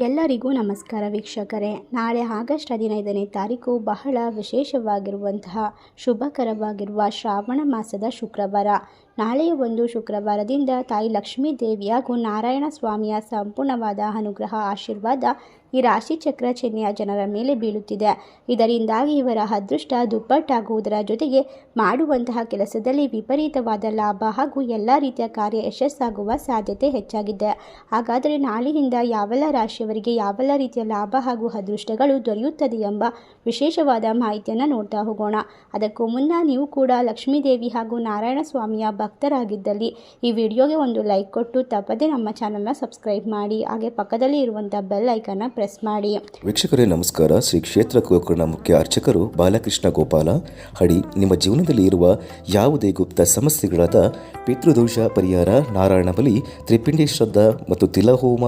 ಎಲ್ಲರಿಗೂ ನಮಸ್ಕಾರ ವೀಕ್ಷಕರೇ. ನಾಳೆ ಆಗಸ್ಟ್ ಹದಿನೈದನೇ ತಾರೀಕು ಬಹಳ ವಿಶೇಷವಾಗಿರುವಂತಹ ಶುಭಕರವಾಗಿರುವ ಶ್ರಾವಣ ಮಾಸದ ಶುಕ್ರವಾರ. ನಾಳೆಯ ಒಂದು ಶುಕ್ರವಾರದಿಂದ ತಾಯಿ ಲಕ್ಷ್ಮೀ ದೇವಿ ಹಾಗೂ ನಾರಾಯಣ ಸ್ವಾಮಿಯ ಸಂಪೂರ್ಣವಾದ ಅನುಗ್ರಹ ಆಶೀರ್ವಾದ ಈ ರಾಶಿಚಕ್ರ ಚಿಹ್ನೆಯ ಜನರ ಮೇಲೆ ಬೀಳುತ್ತಿದೆ. ಇದರಿಂದಾಗಿ ಇವರ ಅದೃಷ್ಟ ದುಪ್ಪಟ್ಟಾಗುವುದರ ಜೊತೆಗೆ ಮಾಡುವಂತಹ ಕೆಲಸದಲ್ಲಿ ವಿಪರೀತವಾದ ಲಾಭ ಹಾಗೂ ಎಲ್ಲ ರೀತಿಯ ಕಾರ್ಯ ಯಶಸ್ಸಾಗುವ ಸಾಧ್ಯತೆ ಹೆಚ್ಚಾಗಿದೆ. ಹಾಗಾದರೆ ನಾಳೆಯಿಂದ ಯಾವೆಲ್ಲ ರಾಶಿಯವರಿಗೆ ಯಾವೆಲ್ಲ ರೀತಿಯ ಲಾಭ ಹಾಗೂ ಅದೃಷ್ಟಗಳು ದೊರೆಯುತ್ತದೆ ಎಂಬ ವಿಶೇಷವಾದ ಮಾಹಿತಿಯನ್ನು ನೋಡ್ತಾ ಹೋಗೋಣ. ಅದಕ್ಕೂ ಮುನ್ನ ನೀವು ಕೂಡ ಲಕ್ಷ್ಮೀದೇವಿ ಹಾಗೂ ನಾರಾಯಣ ಸ್ವಾಮಿಯ ಭಕ್ತರಾಗಿದ್ದಲ್ಲಿ ಈ ವಿಡಿಯೋಗೆ ಒಂದು ಲೈಕ್ ಕೊಟ್ಟು ತಪ್ಪದೆ ನಮ್ಮ ಚಾನಲ್ನ ಸಬ್ಸ್ಕ್ರೈಬ್ ಮಾಡಿ, ಹಾಗೆ ಪಕ್ಕದಲ್ಲಿ ಇರುವಂಥ ಬೆಲ್ ಐಕನ್ನ ಪ್ರೆಸ್ ಮಾಡಿ. ವೀಕ್ಷಕರೇ, ನಮಸ್ಕಾರ. ಶ್ರೀ ಕ್ಷೇತ್ರ ಗೋಕರ್ಣ ಮುಖ್ಯ ಅರ್ಚಕರು ಬಾಲಕೃಷ್ಣ ಗೋಪಾಲ. ಹಡಿ, ನಿಮ್ಮ ಜೀವನದಲ್ಲಿ ಇರುವ ಯಾವುದೇ ಗುಪ್ತ ಸಮಸ್ಯೆಗಳಾದ ಪಿತೃದೋಷ ಪರಿಹಾರ, ನಾರಾಯಣ ಬಲಿ, ತ್ರಿಪಿಂಡಿ ಶ್ರದ್ಧಾ ಮತ್ತು ತಿಲಹೋಮ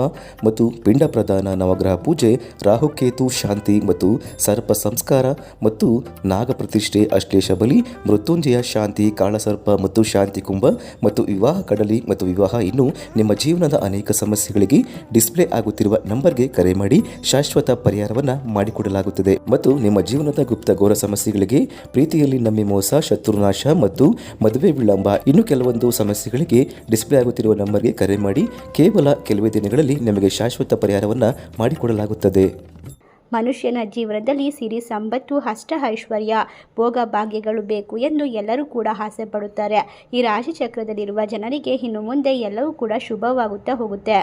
ಮತ್ತು ಪಿಂಡ ಪ್ರದಾನ ನವಗ್ರಹ ಪೂಜೆ, ರಾಹುಕೇತು ಶಾಂತಿ ಮತ್ತು ಸರ್ಪ ಸಂಸ್ಕಾರ ಮತ್ತು ನಾಗ ಪ್ರತಿಷ್ಠೆ ಅಶ್ಲೇಷ ಬಲಿ, ಮೃತ್ಯುಂಜಯ ಶಾಂತಿ, ಕಾಳಸರ್ಪ ಮತ್ತು ಶಾಂತಿ ಕುಂಭ ಮತ್ತು ವಿವಾಹ ಕಡಲಿ ಮತ್ತು ವಿವಾಹ ಇನ್ನು ನಿಮ್ಮ ಜೀವನದ ಅನೇಕ ಸಮಸ್ಯೆಗಳಿಗೆ ಡಿಸ್ಪ್ಲೇ ಆಗುತ್ತಿರುವ ನಂಬರ್ಗೆ ಕರೆ ಮಾಡಿ ಶಾಶ್ವತ ಪರಿಹಾರವನ್ನ ಮಾಡಿಕೊಡಲಾಗುತ್ತದೆ. ಮತ್ತು ನಿಮ್ಮ ಜೀವನದ ಗುಪ್ತ ಘೋರ ಸಮಸ್ಯೆಗಳಿಗೆ, ಪ್ರೀತಿಯಲ್ಲಿ ನಮ್ಮಿ ಮೋಸ ಶತ್ರುನಾಶ ಮತ್ತು ಮದುವೆ ವಿಳಂಬ ಇನ್ನು ಕೆಲವೊಂದು ಸಮಸ್ಯೆಗಳಿಗೆ ಡಿಸ್ಪ್ಲೇ ಆಗುತ್ತಿರುವ ನಂಬರ್ಗೆ ಕರೆ ಮಾಡಿ ಕೇವಲ ಕೆಲವೇ ದಿನಗಳಲ್ಲಿ ನಿಮಗೆ ಶಾಶ್ವತ ಪರಿಹಾರವನ್ನ ಮಾಡಿಕೊಡಲಾಗುತ್ತದೆ. ಮನುಷ್ಯನ ಜೀವನದಲ್ಲಿ ಸಿರಿ ಸಂಪತ್ತು ಅಷ್ಟ ಐಶ್ವರ್ಯ, ಭೋಗ ಭಾಗ್ಯಗಳು ಬೇಕು ಎಂದು ಎಲ್ಲರೂ ಕೂಡ ಆಸೆ ಪಡುತ್ತಾರೆ. ಈ ರಾಶಿ ಚಕ್ರದಲ್ಲಿರುವ ಜನರಿಗೆ ಇನ್ನು ಮುಂದೆ ಎಲ್ಲವೂ ಕೂಡ ಶುಭವಾಗುತ್ತಾ ಹೋಗುತ್ತೆ.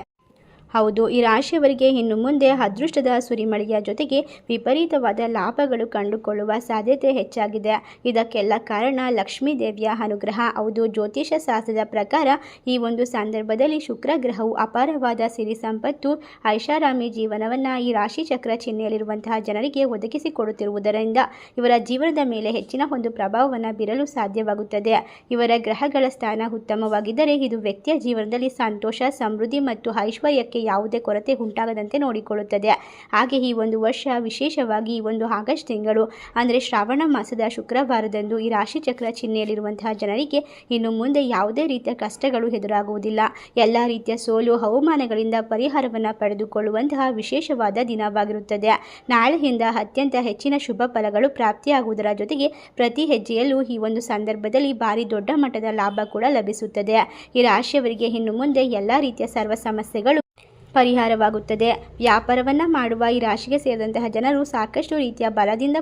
ಹೌದು, ಈ ರಾಶಿಯವರಿಗೆ ಇನ್ನು ಮುಂದೆ ಅದೃಷ್ಟದ ಸುರಿಮಳೆಯ ಜೊತೆಗೆ ವಿಪರೀತವಾದ ಲಾಭಗಳು ಕಂಡುಕೊಳ್ಳುವ ಸಾಧ್ಯತೆ ಹೆಚ್ಚಾಗಿದೆ. ಇದಕ್ಕೆಲ್ಲ ಕಾರಣ ಲಕ್ಷ್ಮೀ ದೇವಿಯ ಅನುಗ್ರಹ. ಹೌದು ಜ್ಯೋತಿಷ ಶಾಸ್ತ್ರದ ಪ್ರಕಾರ ಈ ಒಂದು ಸಂದರ್ಭದಲ್ಲಿ ಶುಕ್ರ ಗ್ರಹವು ಅಪಾರವಾದ ಸಿರಿ ಸಂಪತ್ತು, ಐಷಾರಾಮಿ ಜೀವನವನ್ನು ಈ ರಾಶಿ ಚಕ್ರ ಚಿಹ್ನೆಯಲ್ಲಿರುವಂತಹ ಜನರಿಗೆ ಒದಗಿಸಿಕೊಡುತ್ತಿರುವುದರಿಂದ ಇವರ ಜೀವನದ ಮೇಲೆ ಹೆಚ್ಚಿನ ಒಂದು ಪ್ರಭಾವವನ್ನು ಬೀರಲು ಸಾಧ್ಯವಾಗುತ್ತದೆ. ಇವರ ಗ್ರಹಗಳ ಸ್ಥಾನ ಉತ್ತಮವಾಗಿದ್ದರೆ ಇದು ವ್ಯಕ್ತಿಯ ಜೀವನದಲ್ಲಿ ಸಂತೋಷ, ಸಮೃದ್ಧಿ ಮತ್ತು ಐಶ್ವರ್ಯಕ್ಕೆ ಯಾವುದೇ ಕೊರತೆ ಉಂಟಾಗದಂತೆ ನೋಡಿಕೊಳ್ಳುತ್ತದೆ. ಹಾಗೆ ಈ ಒಂದು ವರ್ಷ ವಿಶೇಷವಾಗಿ ಈ ಒಂದು ಆಗಸ್ಟ್ ತಿಂಗಳು, ಅಂದರೆ ಶ್ರಾವಣ ಮಾಸದ ಶುಕ್ರವಾರದಂದು ಈ ರಾಶಿ ಚಕ್ರ ಚಿಹ್ನೆಯಲ್ಲಿರುವಂತಹ ಜನರಿಗೆ ಇನ್ನು ಮುಂದೆ ಯಾವುದೇ ರೀತಿಯ ಕಷ್ಟಗಳು ಎದುರಾಗುವುದಿಲ್ಲ. ಎಲ್ಲ ರೀತಿಯ ಸೋಲು ಹವಾಮಾನಗಳಿಂದ ಪರಿಹಾರವನ್ನು ಪಡೆದುಕೊಳ್ಳುವಂತಹ ವಿಶೇಷವಾದ ದಿನವಾಗಿರುತ್ತದೆ. ನಾಳೆಯಿಂದ ಅತ್ಯಂತ ಹೆಚ್ಚಿನ ಶುಭ ಫಲಗಳು ಪ್ರಾಪ್ತಿಯಾಗುವುದರ ಜೊತೆಗೆ ಪ್ರತಿ ಹೆಜ್ಜೆಯಲ್ಲೂ ಈ ಒಂದು ಸಂದರ್ಭದಲ್ಲಿ ಭಾರಿ ದೊಡ್ಡ ಮಟ್ಟದ ಲಾಭ ಕೂಡ ಲಭಿಸುತ್ತದೆ. ಈ ರಾಶಿಯವರಿಗೆ ಇನ್ನು ಮುಂದೆ ಎಲ್ಲ ರೀತಿಯ ಸರ್ವ ಸಮಸ್ಯೆಗಳು ಪರಿಹಾರವಾಗುತ್ತದೆ. ವ್ಯಾಪಾರವನ್ನು ಮಾಡುವ ಈ ರಾಶಿಗೆ ಸೇರಿದಂತಹ ಜನರು ಸಾಕಷ್ಟು ರೀತಿಯ ಬಲದಿಂದ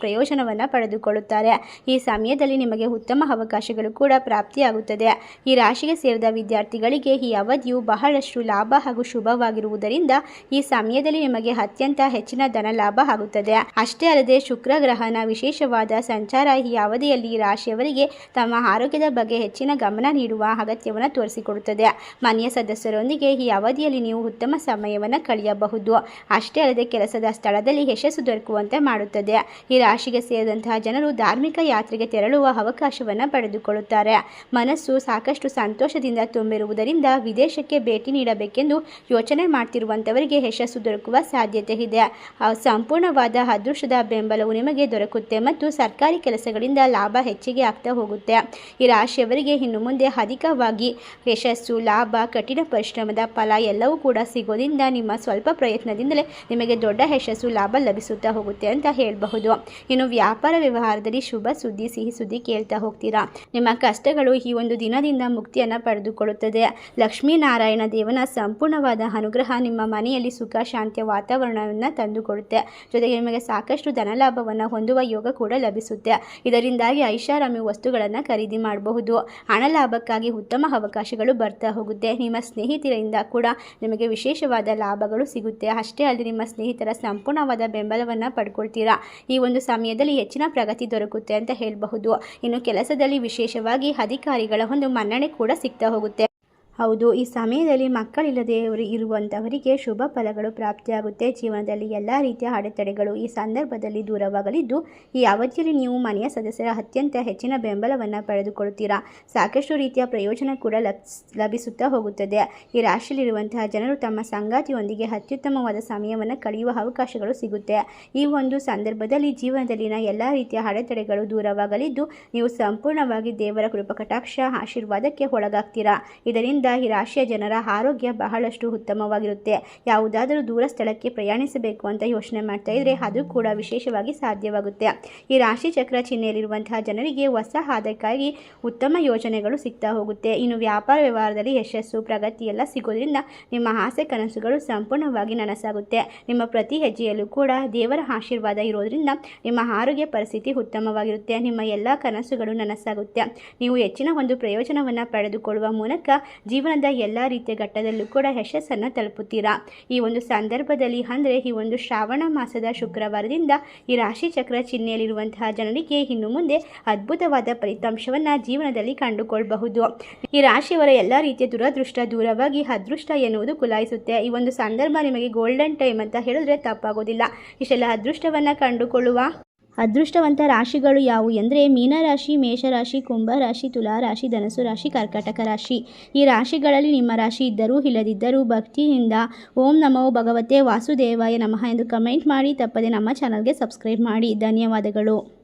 ಪ್ರಯೋಜನವನ್ನು ಪಡೆದುಕೊಳ್ಳುತ್ತಾರೆ. ಈ ಸಮಯದಲ್ಲಿ ನಿಮಗೆ ಉತ್ತಮ ಅವಕಾಶಗಳು ಕೂಡ ಪ್ರಾಪ್ತಿಯಾಗುತ್ತದೆ. ಈ ರಾಶಿಗೆ ಸೇರಿದ ವಿದ್ಯಾರ್ಥಿಗಳಿಗೆ ಈ ಅವಧಿಯು ಬಹಳಷ್ಟು ಲಾಭ ಹಾಗೂ ಶುಭವಾಗಿರುವುದರಿಂದ ಈ ಸಮಯದಲ್ಲಿ ನಿಮಗೆ ಅತ್ಯಂತ ಹೆಚ್ಚಿನ ಧನ ಲಾಭ ಆಗುತ್ತದೆ. ಅಷ್ಟೇ ಅಲ್ಲದೆ ಶುಕ್ರ ಗ್ರಹನ ವಿಶೇಷವಾದ ಸಂಚಾರ ಈ ಅವಧಿಯಲ್ಲಿ ಈ ರಾಶಿಯವರಿಗೆ ತಮ್ಮ ಆರೋಗ್ಯದ ಬಗ್ಗೆ ಹೆಚ್ಚಿನ ಗಮನ ನೀಡುವ ಅಗತ್ಯವನ್ನು ತೋರಿಸಿಕೊಡುತ್ತದೆ. ಮನೆಯ ಸದಸ್ಯರೊಂದಿಗೆ ಈ ಅವಧಿಯಲ್ಲಿ ನೀವು ಉತ್ತಮ ಸಮಯವನ್ನು ಕಳೆಯಬಹುದು. ಅಷ್ಟೇ ಅಲ್ಲದೆ ಕೆಲಸದ ಸ್ಥಳದಲ್ಲಿ ಯಶಸ್ಸು ದೊರಕುವಂತೆ ಮಾಡುತ್ತದೆ. ಈ ರಾಶಿಗೆ ಸೇರಿದಂತಹ ಜನರು ಧಾರ್ಮಿಕ ಯಾತ್ರೆಗೆ ತೆರಳುವ ಅವಕಾಶವನ್ನು ಪಡೆದುಕೊಳ್ಳುತ್ತಾರೆ. ಮನಸ್ಸು ಸಾಕಷ್ಟು ಸಂತೋಷದಿಂದ ತುಂಬಿರುವುದರಿಂದ ವಿದೇಶಕ್ಕೆ ಭೇಟಿ ನೀಡಬೇಕೆಂದು ಯೋಚನೆ ಮಾಡ್ತಿರುವಂಥವರಿಗೆ ಯಶಸ್ಸು ದೊರಕುವ ಸಾಧ್ಯತೆ ಇದೆ. ಸಂಪೂರ್ಣವಾದ ಅದೃಷ್ಟದ ಬೆಂಬಲವು ನಿಮಗೆ ದೊರಕುತ್ತೆ ಮತ್ತು ಸರ್ಕಾರಿ ಕೆಲಸಗಳಿಂದ ಲಾಭ ಹೆಚ್ಚಿಗೆ ಆಗ್ತಾ ಹೋಗುತ್ತೆ. ಈ ರಾಶಿಯವರಿಗೆ ಇನ್ನು ಮುಂದೆ ಅಧಿಕವಾಗಿ ಯಶಸ್ಸು, ಲಾಭ, ಕಠಿಣ ಪರಿಶ್ರಮದ ಫಲ ಎಲ್ಲವೂ ಕೂಡ ಸಿಗೋದ್ರಿಂದ ನಿಮ್ಮ ಸ್ವಲ್ಪ ಪ್ರಯತ್ನದಿಂದಲೇ ನಿಮಗೆ ದೊಡ್ಡ ಯಶಸ್ಸು ಲಾಭ ಲಭಿಸುತ್ತಾ ಹೋಗುತ್ತೆ ಅಂತ ಹೇಳಬಹುದು. ಇನ್ನು ವ್ಯಾಪಾರ ವ್ಯವಹಾರದಲ್ಲಿ ಶುಭ ಸುದ್ದಿ, ಸಿಹಿ ಸುದ್ದಿ ಕೇಳ್ತಾ ಹೋಗ್ತೀರಾ? ನಿಮ್ಮ ಕಷ್ಟಗಳು ಈ ಒಂದು ದಿನದಿಂದ ಮುಕ್ತಿಯನ್ನು ಪಡೆದುಕೊಳ್ಳುತ್ತದೆ. ಲಕ್ಷ್ಮೀನಾರಾಯಣ ದೇವನ ಸಂಪೂರ್ಣವಾದ ಅನುಗ್ರಹ ನಿಮ್ಮ ಮನೆಯಲ್ಲಿ ಸುಖ ಶಾಂತಿಯ ವಾತಾವರಣವನ್ನು ತಂದುಕೊಡುತ್ತೆ. ಜೊತೆಗೆ ನಿಮಗೆ ಸಾಕಷ್ಟು ಧನಲಾಭವನ್ನು ಹೊಂದುವ ಯೋಗ ಕೂಡ ಲಭಿಸುತ್ತೆ. ಇದರಿಂದಾಗಿ ಐಷಾರಾಮಿ ವಸ್ತುಗಳನ್ನು ಖರೀದಿ ಮಾಡಬಹುದು. ಹಣ ಲಾಭಕ್ಕಾಗಿ ಉತ್ತಮ ಅವಕಾಶಗಳು ಬರ್ತಾ ಹೋಗುತ್ತೆ. ನಿಮ್ಮ ಸ್ನೇಹಿತರಿಂದ ಕೂಡ ನಿಮಗೆ ವಿಶೇಷವಾದ ಲಾಭಗಳು ಸಿಗುತ್ತೆ. ಅಷ್ಟೇ ಅಲ್ಲದೆ ನಿಮ್ಮ ಸ್ನೇಹಿತರ ಸಂಪೂರ್ಣವಾದ ಬೆಂಬಲವನ್ನು ಪಡ್ಕೊಳ್ತೀರಾ? ಈ ಒಂದು ಸಮಯದಲ್ಲಿ ಹೆಚ್ಚಿನ ಪ್ರಗತಿ ದೊರಕುತ್ತೆ ಅಂತ ಹೇಳಬಹುದು. ಇನ್ನು ಕೆಲಸದಲ್ಲಿ ವಿಶೇಷವಾಗಿ ಅಧಿಕಾರಿಗಳ ಒಂದು ಮನ್ನಣೆ ಕೂಡ ಸಿಗ್ತಾ ಹೋಗುತ್ತೆ. ಹೌದು, ಈ ಸಮಯದಲ್ಲಿ ಮಕ್ಕಳಿಲ್ಲದೆ ಇರುವಂಥವರಿಗೆ ಶುಭ ಫಲಗಳು ಪ್ರಾಪ್ತಿಯಾಗುತ್ತೆ. ಜೀವನದಲ್ಲಿ ಎಲ್ಲ ರೀತಿಯ ಅಡೆತಡೆಗಳು ಈ ಸಂದರ್ಭದಲ್ಲಿ ದೂರವಾಗಲಿದ್ದು, ಈ ಅವಧಿಯಲ್ಲಿ ನೀವು ಮನೆಯ ಸದಸ್ಯರ ಅತ್ಯಂತ ಹೆಚ್ಚಿನ ಬೆಂಬಲವನ್ನು ಪಡೆದುಕೊಳ್ಳುತ್ತೀರಾ? ಸಾಕಷ್ಟು ರೀತಿಯ ಪ್ರಯೋಜನ ಕೂಡ ಲಭ್ಸ್ ಲಭಿಸುತ್ತಾ ಹೋಗುತ್ತದೆ. ಈ ರಾಶಿಯಲ್ಲಿರುವಂತಹ ಜನರು ತಮ್ಮ ಸಂಗಾತಿಯೊಂದಿಗೆ ಅತ್ಯುತ್ತಮವಾದ ಸಮಯವನ್ನು ಕಳೆಯುವ ಅವಕಾಶಗಳು ಸಿಗುತ್ತೆ. ಈ ಒಂದು ಸಂದರ್ಭದಲ್ಲಿ ಜೀವನದಲ್ಲಿನ ಎಲ್ಲ ರೀತಿಯ ಅಡೆತಡೆಗಳು ದೂರವಾಗಲಿದ್ದು, ನೀವು ಸಂಪೂರ್ಣವಾಗಿ ದೇವರ ಕೃಪಕಟಾಕ್ಷ ಆಶೀರ್ವಾದಕ್ಕೆ ಒಳಗಾಗ್ತೀರಾ? ಇದರಿಂದ ಇದರಿಂದ ಈ ರಾಶಿಯ ಜನರ ಆರೋಗ್ಯ ಬಹಳಷ್ಟು ಉತ್ತಮವಾಗಿರುತ್ತೆ. ಯಾವುದಾದರೂ ದೂರ ಸ್ಥಳಕ್ಕೆ ಪ್ರಯಾಣಿಸಬೇಕು ಅಂತ ಯೋಚನೆ ಮಾಡ್ತಾ ಇದ್ರೆ ಅದು ಕೂಡ ವಿಶೇಷವಾಗಿ ಸಾಧ್ಯವಾಗುತ್ತೆ. ಈ ರಾಶಿ ಚಕ್ರ ಚಿಹ್ನೆಯಲ್ಲಿರುವಂತಹ ಜನರಿಗೆ ಹೊಸ ಆದಾಯಕ್ಕಾಗಿ ಉತ್ತಮ ಯೋಜನೆಗಳು ಸಿಗ್ತಾ ಹೋಗುತ್ತೆ. ಇನ್ನು ವ್ಯಾಪಾರ ವ್ಯವಹಾರದಲ್ಲಿ ಯಶಸ್ಸು, ಪ್ರಗತಿ ಎಲ್ಲ ಸಿಗೋದ್ರಿಂದ ನಿಮ್ಮ ಆಸೆ ಕನಸುಗಳು ಸಂಪೂರ್ಣವಾಗಿ ನನಸಾಗುತ್ತೆ. ನಿಮ್ಮ ಪ್ರತಿ ಹೆಜ್ಜೆಯಲ್ಲೂ ಕೂಡ ದೇವರ ಆಶೀರ್ವಾದ ಇರೋದ್ರಿಂದ ನಿಮ್ಮ ಆರೋಗ್ಯ ಪರಿಸ್ಥಿತಿ ಉತ್ತಮವಾಗಿರುತ್ತೆ. ನಿಮ್ಮ ಎಲ್ಲ ಕನಸುಗಳು ನನಸಾಗುತ್ತೆ. ನೀವು ಹೆಚ್ಚಿನ ಒಂದು ಪ್ರಯೋಜನವನ್ನು ಪಡೆದುಕೊಳ್ಳುವ ಮೂಲಕ ಜೀವನದ ಎಲ್ಲ ರೀತಿಯ ಘಟ್ಟದಲ್ಲೂ ಕೂಡ ಯಶಸ್ಸನ್ನು ತಲುಪುತ್ತೀರಾ? ಈ ಒಂದು ಸಂದರ್ಭದಲ್ಲಿ ಅಂದರೆ ಈ ಒಂದು ಶ್ರಾವಣ ಮಾಸದ ಶುಕ್ರವಾರದಿಂದ ಈ ರಾಶಿ ಚಕ್ರ ಚಿಹ್ನೆಯಲ್ಲಿರುವಂತಹ ಜನರಿಗೆ ಇನ್ನು ಮುಂದೆ ಅದ್ಭುತವಾದ ಫಲಿತಾಂಶವನ್ನು ಜೀವನದಲ್ಲಿ ಕಂಡುಕೊಳ್ಳಬಹುದು ಈ ರಾಶಿಯವರ ಎಲ್ಲ ರೀತಿಯ ದುರದೃಷ್ಟ, ದೂರವಾಗಿ ಅದೃಷ್ಟ ಎನ್ನುವುದು ಕುಲಾಯಿಸುತ್ತೆ. ಈ ಒಂದು ಸಂದರ್ಭ ನಿಮಗೆ ಗೋಲ್ಡನ್ ಟೈಮ್ ಅಂತ ಹೇಳಿದ್ರೆ ತಪ್ಪಾಗೋದಿಲ್ಲ. ಇಷ್ಟೆಲ್ಲ ಅದೃಷ್ಟವನ್ನು ಕಂಡುಕೊಳ್ಳುವ ಅದೃಷ್ಟವಂತ ರಾಶಿಗಳು ಯಾವುವು ಎಂದರೆ ಮೀನರಾಶಿ, ಮೇಷರಾಶಿ, ಕುಂಭರಾಶಿ, ತುಲಾರಾಶಿ ಧನಸು ರಾಶಿ ಕರ್ಕಟಕ ರಾಶಿ ಈ ರಾಶಿಗಳಲ್ಲಿ ನಿಮ್ಮ ರಾಶಿ ಇದ್ದರೂ ಇಲ್ಲದಿದ್ದರೂ ಭಕ್ತಿಯಿಂದ ಓಂ ನಮೋ ಭಗವತೆ ವಾಸುದೇವಾಯ ನಮಃ ಎಂದು ಕಮೆಂಟ್ ಮಾಡಿ, ತಪ್ಪದೆ ನಮ್ಮ ಚಾನಲ್ಗೆ ಸಬ್ಸ್ಕ್ರೈಬ್ ಮಾಡಿ. ಧನ್ಯವಾದಗಳು.